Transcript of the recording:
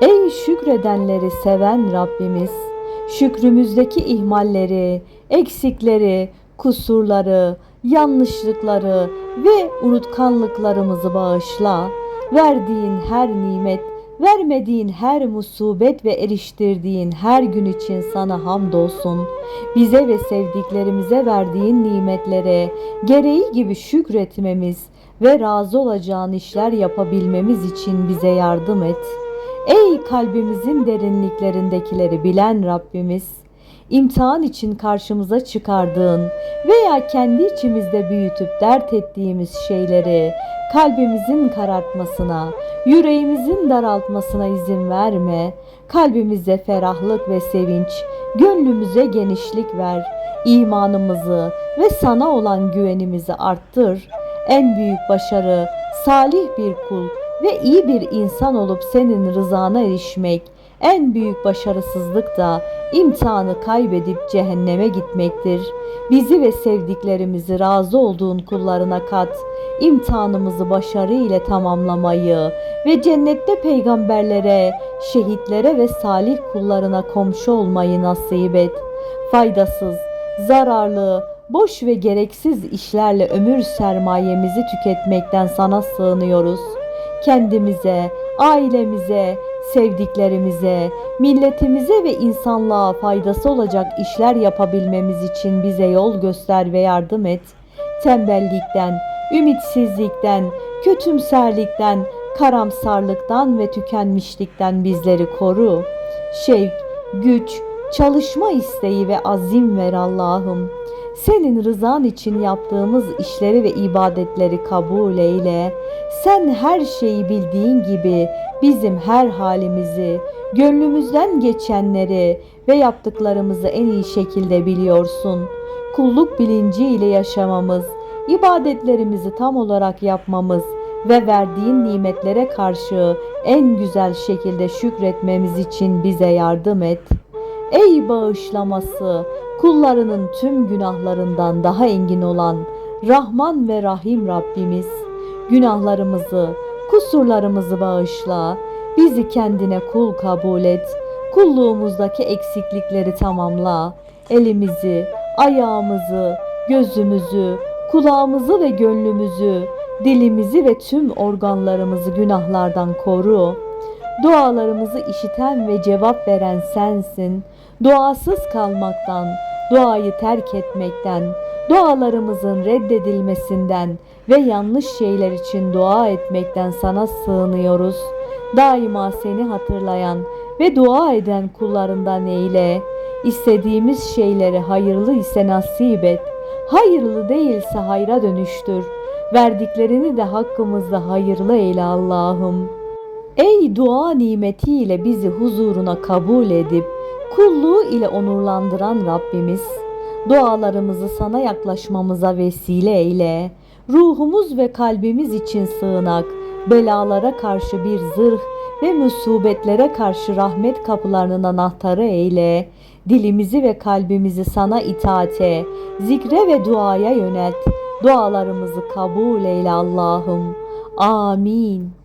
Ey şükredenleri seven Rabbimiz, şükrümüzdeki ihmalleri, eksikleri, kusurları, yanlışlıkları ve unutkanlıklarımızı bağışla. Verdiğin her nimet, vermediğin her musibet ve eriştirdiğin her gün için sana hamdolsun. Bize ve sevdiklerimize verdiğin nimetlere gereği gibi şükretmemiz ve razı olacağın işler yapabilmemiz için bize yardım et. Ey kalbimizin derinliklerindekileri bilen Rabbimiz, imtihan için karşımıza çıkardığın veya kendi içimizde büyütüp dert ettiğimiz şeyleri kalbimizin karartmasına, yüreğimizin daraltmasına izin verme. Kalbimize ferahlık ve sevinç, gönlümüze genişlik ver. İmanımızı ve sana olan güvenimizi arttır. En büyük başarı salih bir kul ve iyi bir insan olup senin rızana erişmek, en büyük başarısızlık da imtihanı kaybedip cehenneme gitmektir. Bizi ve sevdiklerimizi razı olduğun kullarına kat. İmtihanımızı başarı ile tamamlamayı ve cennette peygamberlere, şehitlere ve salih kullarına komşu olmayı nasip et. Faydasız, zararlı, boş ve gereksiz işlerle ömür sermayemizi tüketmekten sana sığınıyoruz. Kendimize, ailemize, sevdiklerimize, milletimize ve insanlığa faydası olacak işler yapabilmemiz için bize yol göster ve yardım et. Tembellikten, ümitsizlikten, kötümserlikten, karamsarlıktan ve tükenmişlikten bizleri koru. Şevk, güç, çalışma isteği ve azim ver Allah'ım. Senin rızan için yaptığımız işleri ve ibadetleri kabul eyle. Sen her şeyi bildiğin gibi bizim her halimizi, gönlümüzden geçenleri ve yaptıklarımızı en iyi şekilde biliyorsun. Kulluk bilinci ile yaşamamız, ibadetlerimizi tam olarak yapmamız ve verdiğin nimetlere karşı en güzel şekilde şükretmemiz için bize yardım et. Ey bağışlaması, kullarının tüm günahlarından daha engin olan Rahman ve Rahim Rabbimiz, günahlarımızı, kusurlarımızı bağışla, bizi kendine kul kabul et, kulluğumuzdaki eksiklikleri tamamla, elimizi, ayağımızı, gözümüzü, kulağımızı ve gönlümüzü, dilimizi ve tüm organlarımızı günahlardan koru. Dualarımızı işiten ve cevap veren sensin. Duasız kalmaktan, duayı terk etmekten, dualarımızın reddedilmesinden ve yanlış şeyler için dua etmekten sana sığınıyoruz. Daima seni hatırlayan ve dua eden kullarından eyle. İstediğimiz şeyleri hayırlı ise nasip et. Hayırlı değilse hayra dönüştür. Verdiklerini de hakkımızda hayırlı eyle Allah'ım. Ey dua nimetiyle bizi huzuruna kabul edip kulluğu ile onurlandıran Rabbimiz, dualarımızı sana yaklaşmamıza vesile eyle. Ruhumuz ve kalbimiz için sığınak, belalara karşı bir zırh ve musibetlere karşı rahmet kapılarının anahtarı eyle. Dilimizi ve kalbimizi sana itaate, zikre ve duaya yönelt. Dualarımızı kabul eyle Allah'ım. Amin.